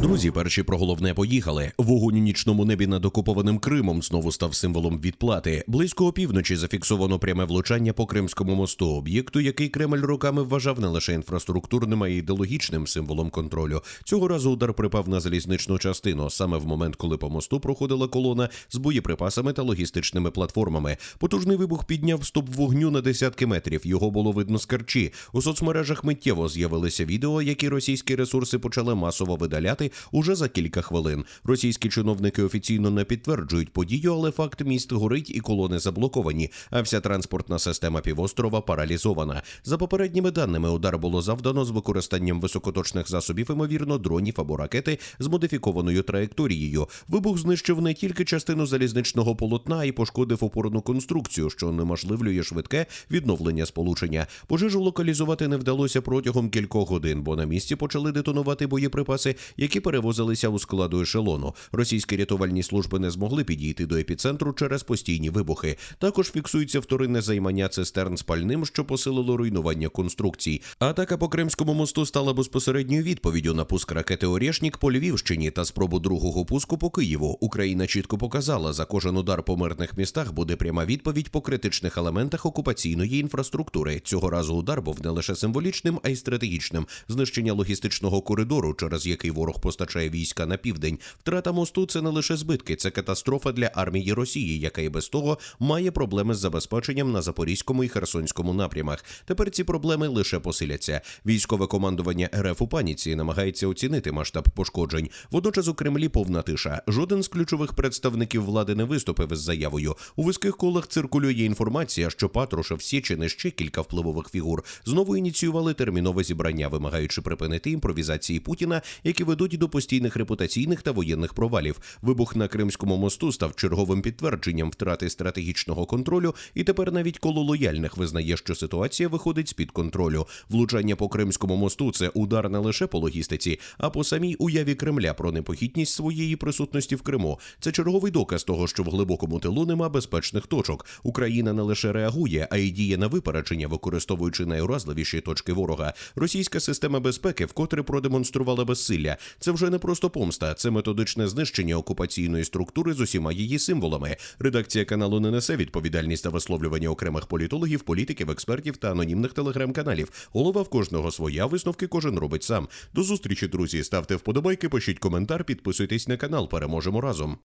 Друзі, перші про головне поїхали. Вогонь у нічному небі над окупованим Кримом знову став символом відплати. Близько опівночі зафіксовано пряме влучання по Кримському мосту, об'єкту, який Кремль роками вважав не лише інфраструктурним, а й ідеологічним символом контролю. Цього разу удар припав на залізничну частину, саме в момент, коли по мосту проходила колона з боєприпасами та логістичними платформами. Потужний вибух підняв стоп вогню на десятки метрів. Його було видно з Керчі. У соцмережах миттєво з'явилися відео, які російські ресурси почали масово видаляти уже за кілька хвилин. Російські чиновники офіційно не підтверджують подію, але факт міст горить і колони заблоковані. А вся транспортна система півострова паралізована. За попередніми даними, удар було завдано з використанням високоточних засобів, ймовірно, дронів або ракети з модифікованою траєкторією. Вибух знищив не тільки частину залізничного полотна, й пошкодив опорну конструкцію, що унеможливлює швидке відновлення сполучення. Пожежу локалізувати не вдалося протягом кількох годин, бо на місці почали детонувати боєприпаси, які перевозилися у складу ешелону. Російські рятувальні служби не змогли підійти до епіцентру через постійні вибухи. Також фіксується вторинне займання цистерн з пальним, що посилило руйнування конструкцій. Атака по Кримському мосту стала безпосередньою відповіддю на пуск ракети Орєшнік по Львівщині та спробу другого пуску по Києву. Україна чітко показала, за кожен удар по мирних містах буде пряма відповідь по критичних елементах окупаційної інфраструктури. Цього разу удар був не лише символічним, а й стратегічним. Знищення логістичного коридору, через який ворог постачає війська на південь. Втрата мосту це не лише збитки, це катастрофа для армії Росії, яка і без того має проблеми з забезпеченням на Запорізькому і Херсонському напрямах. Тепер ці проблеми лише посиляться. Військове командування РФ у паніці намагається оцінити масштаб пошкоджень. Водночас у Кремлі повна тиша. Жоден з ключових представників влади не виступив із заявою. У вузьких колах циркулює інформація, що Патрушев, Сєчин і ще кілька впливових фігур знову ініціювали термінове зібрання, вимагаючи припинити імпровізації Путіна, які ведуть до постійних репутаційних та воєнних провалів. Вибух на Кримському мосту став черговим підтвердженням втрати стратегічного контролю, і тепер навіть коло лояльних визнає, що ситуація виходить з під контролю. Влучання по Кримському мосту це удар не лише по логістиці, а по самій уяві Кремля про непохитність своєї присутності в Криму. Це черговий доказ того, що в глибокому тилу нема безпечних точок. Україна не лише реагує, а й діє на випередження, використовуючи найуразливіші точки ворога. Російська система безпеки вкотре продемонструвала безсилля. Це вже не просто помста, це методичне знищення окупаційної структури з усіма її символами. Редакція каналу не несе відповідальність за висловлювання окремих політологів, політиків, експертів та анонімних телеграм-каналів. Голова в кожного своя висновки кожен робить сам. До зустрічі, друзі. Ставте вподобайки, пишіть коментар, підписуйтесь на канал. Переможемо разом.